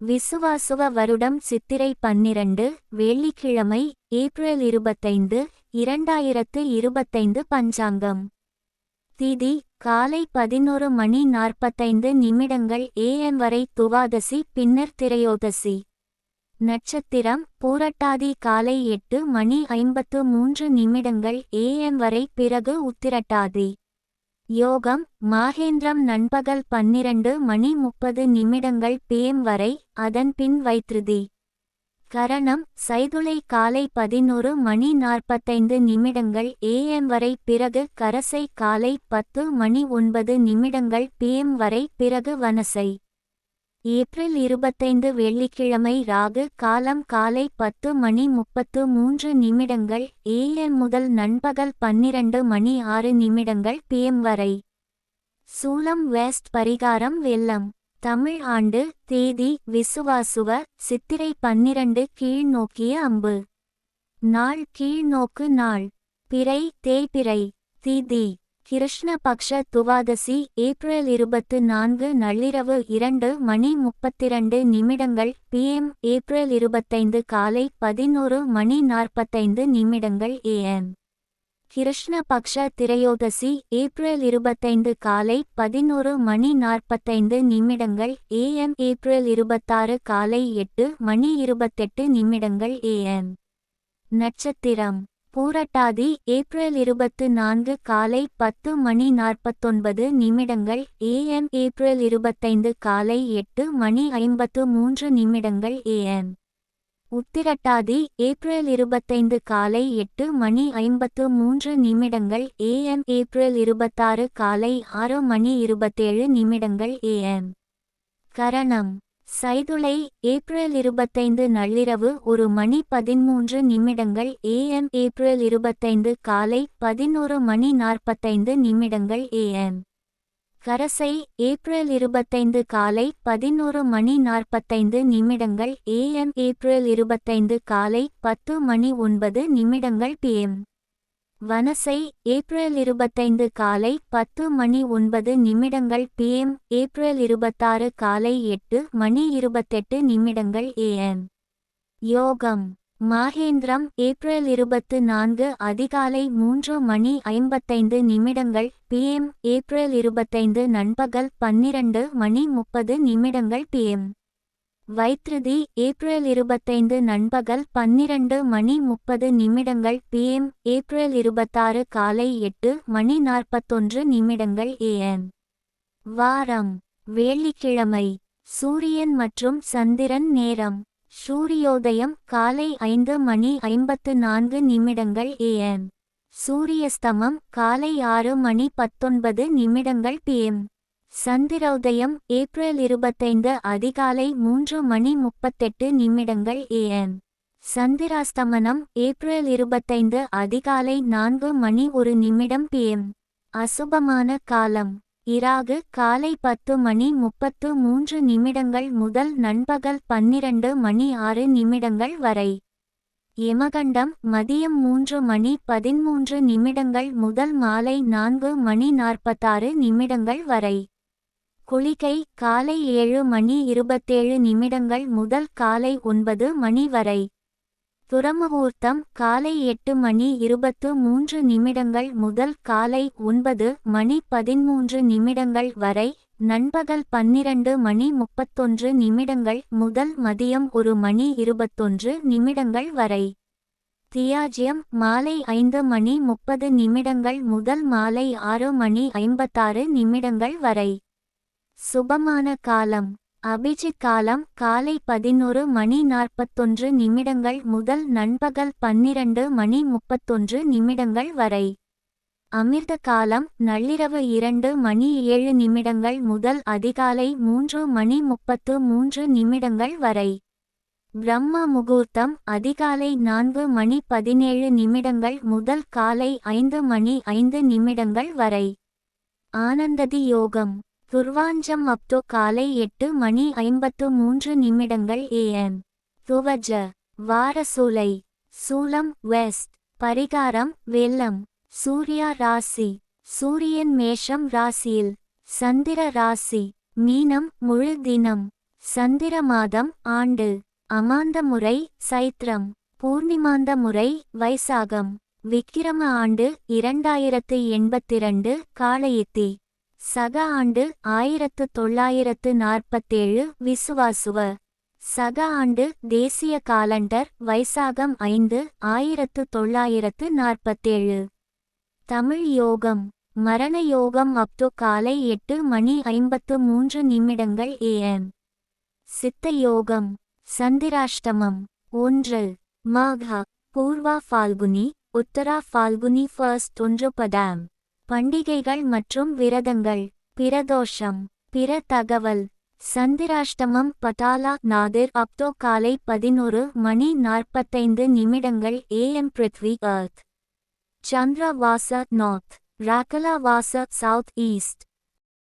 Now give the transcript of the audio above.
விசுவாசுவ வருடம் சித்திரை பன்னிரண்டு வெள்ளிக்கிழமை ஏப்ரல் இருபத்தைந்து இரண்டாயிரத்து இருபத்தைந்து பஞ்சாங்கம். திதி காலை பதினொரு மணி நாற்பத்தைந்து நிமிடங்கள் ஏஎம் வரை துவாதசி பின்னர் திரையோதசி. நட்சத்திரம் பூரட்டாதி காலை எட்டு மணி ஐம்பத்து மூன்று நிமிடங்கள் ஏஎம் வரை பிறகு உத்திரட்டாதி. யோகம் மாகேந்திரம் நண்பகல் பன்னிரண்டு மணி முப்பது நிமிடங்கள் பிஎம் வரை அதன் பின் வைத்திருதி கரணம் சைதுளை காலை பதினொரு மணி நாற்பத்தைந்து நிமிடங்கள் ஏஎம் வரை பிறகு கரசை காலை பத்து மணி ஒன்பது நிமிடங்கள் பிஎம் வரை பிறகு வனசை. ஏப்ரல் இருபத்தைந்து வெள்ளிக்கிழமை ராகு காலம் காலை பத்து மணி முப்பத்து மூன்று நிமிடங்கள் ஏஎம் முதல் நண்பகல் பன்னிரண்டு மணி ஆறு நிமிடங்கள் பிஎம் வரை. சூலம் வெஸ்ட் பரிகாரம் வெள்ளம் தமிழ் ஆண்டு தேதி விசுவாசுவ சித்திரை பன்னிரண்டு கீழ்நோக்கிய அம்பு. நாள் கீழ்நோக்கு நாள். பிறை தேய்பிறை. திதி. கிருஷ்ணபக்ஷ துவாதசி ஏப்ரல் இருபத்து நான்கு நள்ளிரவு இரண்டு மணி முப்பத்திரண்டு நிமிடங்கள் பிஎம் ஏப்ரல் இருபத்தைந்து காலை பதினோரு மணி நாற்பத்தைந்து நிமிடங்கள் ஏஎம் கிருஷ்ணபக்ஷ திரையோதசி ஏப்ரல் இருபத்தைந்து காலை பதினோரு மணி நாற்பத்தைந்து நிமிடங்கள் ஏஎம் ஏப்ரல் இருபத்தாறு காலை எட்டு மணி இருபத்தெட்டு நிமிடங்கள் ஏஎம் நட்சத்திரம். பூரட்டாதி ஏப்ரல் இருபத்து நான்கு காலை பத்து மணி நாற்பத்தொன்பது நிமிடங்கள் ஏஎம் ஏப்ரல் இருபத்தைந்து காலை எட்டு மணி ஐம்பத்து மூன்று நிமிடங்கள் ஏஎம் உத்திரட்டாதி ஏப்ரல் இருபத்தைந்து காலை எட்டு மணி ஐம்பத்து மூன்று நிமிடங்கள் ஏஎம் ஏப்ரல் இருபத்தாறு காலை ஆறு மணி இருபத்தேழு நிமிடங்கள் ஏஎம் கரணம். சைதுளை ஏப்ரல் இருபத்தைந்து நள்ளிரவு ஒரு மணி பதிமூன்று நிமிடங்கள் ஏஎம் ஏப்ரல் இருபத்தைந்து காலை பதினோரு மணி நாற்பத்தைந்து நிமிடங்கள் ஏஎம் கரசை ஏப்ரல் இருபத்தைந்து காலை பதினோரு மணி நாற்பத்தைந்து நிமிடங்கள் ஏஎம் ஏப்ரல் இருபத்தைந்து காலை பத்து மணி ஒன்பது நிமிடங்கள் பிஎம் வனசை ஏப்ரல் இருபத்தைந்து காலை பத்து மணி ஒன்பது நிமிடங்கள் பிஎம் ஏப்ரல் இருபத்தாறு காலை எட்டு மணி இருபத்தெட்டு நிமிடங்கள் ஏஎம் யோகம். மாகேந்திரம் ஏப்ரல் இருபத்து நான்கு அதிகாலை மூன்று மணி ஐம்பத்தைந்து நிமிடங்கள் பிஎம் ஏப்ரல் இருபத்தைந்து நண்பகல் பன்னிரண்டு மணி முப்பது நிமிடங்கள் பிஎம் வைத்ருதி ஏப்ரல் இருபத்தைந்து நண்பகல் பன்னிரண்டு மணி முப்பது நிமிடங்கள் பிஎம் ஏப்ரல் இருபத்தாறு காலை எட்டு மணி நாற்பத்தொன்று நிமிடங்கள் ஏஎம் வாரம். வெள்ளிக்கிழமை. சூரியன் மற்றும் சந்திரன் நேரம். சூரியோதயம் காலை ஐந்து மணி ஐம்பத்து நான்கு நிமிடங்கள் ஏஎம் சூரியஸ்தமம் காலை ஆறு மணி பத்தொன்பது நிமிடங்கள் பிஎம் சந்திரோதயம் ஏப்ரல் இருபத்தைந்து அதிகாலை மூன்று மணி முப்பத்தெட்டு நிமிடங்கள் ஏஎம் சந்திராஸ்தமனம் ஏப்ரல் இருபத்தைந்து அதிகாலை நான்கு மணி ஒரு நிமிடம் பிஎம் அசுபமான காலம். இராகு காலை பத்து மணி முப்பத்து மூன்று நிமிடங்கள் முதல் நண்பகல் பன்னிரண்டு மணி ஆறு நிமிடங்கள் வரை. யமகண்டம் மதியம் மூன்று மணி பதிமூன்று நிமிடங்கள் முதல் மாலை நான்கு மணி நாற்பத்தாறு நிமிடங்கள் வரை. குளிகை காலை ஏழு மணி இருபத்தேழு நிமிடங்கள் முதல் காலை ஒன்பது மணி வரை. துரமுகூர்த்தம் காலை எட்டு மணி இருபத்து மூன்று நிமிடங்கள் முதல் காலை ஒன்பது மணி பதிமூன்று நிமிடங்கள் வரை. நண்பகல் பன்னிரண்டு மணி முப்பத்தொன்று நிமிடங்கள் முதல் மதியம் ஒரு மணி இருபத்தொன்று நிமிடங்கள் வரை. தியாஜ்யம் மாலை ஐந்து மணி முப்பது நிமிடங்கள் முதல் மாலை ஆறு மணி ஐம்பத்தாறு நிமிடங்கள் வரை. சுபமான காலம். அபிஜித் காலம் காலை பதினொரு மணி நாற்பத்தொன்று நிமிடங்கள் முதல் நண்பகல் பன்னிரண்டு மணி முப்பத்தொன்று நிமிடங்கள் வரை. அமிர்த காலம் நள்ளிரவு இரண்டு மணி ஏழு நிமிடங்கள் முதல் அதிகாலை மூன்று மணி முப்பத்து மூன்று நிமிடங்கள் வரை. பிரம்ம முகூர்த்தம் அதிகாலை நான்கு மணி பதினேழு நிமிடங்கள் முதல் காலை ஐந்து மணி ஐந்து நிமிடங்கள் வரை. ஆனந்ததி யோகம். துர்வாஞ்சம் அப்தோ காலை எட்டு மணி ஐம்பத்து மூன்று நிமிடங்கள் ஏஎம் துவஜ. வாரசூலை. சூலம் வெஸ்ட். பரிகாரம் வெள்ளம். சூர்யா ராசி. சூரியன் மேஷம் ராசியில். சந்திர ராசி. மீனம் முழு தினம். சந்திர மாதம் ஆண்டு. அமாந்த முறை சைத்ரம். பூர்ணிமாந்த முறை வைசாகம். விக்கிரம ஆண்டு இரண்டாயிரத்து எண்பத்திரண்டு காளையித்தி சக ஆண்டு ஆயிரத்து தொள்ளாயிரத்து நாற்பத்தேழு விசுவாசுவ. சக ஆண்டு தேசிய காலண்டர் வைசாகம் ஐந்து ஆயிரத்து தொள்ளாயிரத்து நாற்பத்தேழு. தமிழ் யோகம். மரண யோகம் அப்து காலை எட்டு மணி ஐம்பத்து மூன்று நிமிடங்கள் ஏஎம் சித்த யோகம். சந்திராஷ்டமம். ஒன்று. மாகா. பூர்வா ஃபால்குனி. உத்தரா ஃபால்குனி ஃபர்ஸ்ட் ஒன்று பதாம். பண்டிகைகள் மற்றும் விரதங்கள். பிரதோஷம். பிற தகவல் சந்திராஷ்டமம் பட்டாலா நாதிர் அப்தோ காலை பதினொரு மணி நாற்பத்தைந்து நிமிடங்கள் ஏஎம் பிருத்வி அர்த் சந்திர வாச நார்த் ராகலா வாச சவுத் ஈஸ்ட்